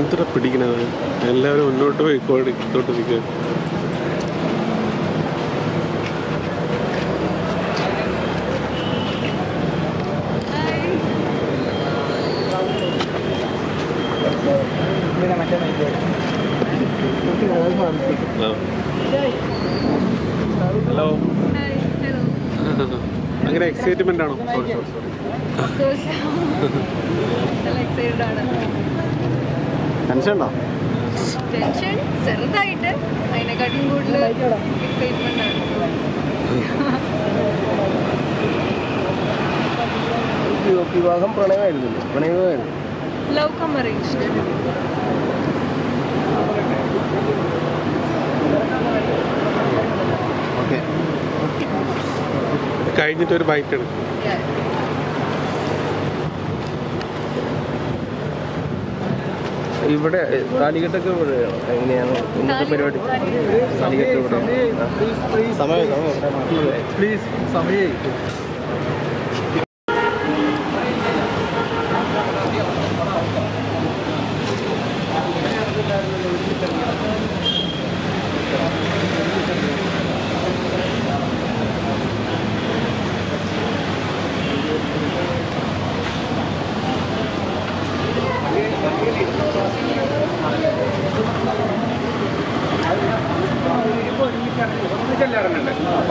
എത്ര പിടിക്കണത്? എല്ലാവരും മുന്നോട്ട് പോയി ഇട്ടോട്ടിരിക്കുക ഹലോ. അങ്ങനെ എക്സൈറ്റ്മെന്റ് ആണോ? Sorry sorry sorry. ടെൻഷൻ ഉണ്ടോ ചെറുതായിട്ട് കൂടുതൽ എക്സൈറ്റ്മെന്റ് ആണ്. വിവാഹം പ്രണയമായിരുന്നു പ്രണയമായിരുന്നു. ലവ് കം അറേഞ്ച്ഡ് കഴിഞ്ഞിട്ട് ഒരു ബൈറ്റ് എടുക്കും. ഇവിടെ താലികെട്ടൊക്കെ ഇവിടെയാണോ എങ്ങനെയാണ്? ഇന്നത്തെ പരിപാടി? താലികെട്ട് ഇവിടെ. സമയം സമയം. പ്ലീസ് സമയം.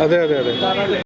അതെ അതെ അതെ.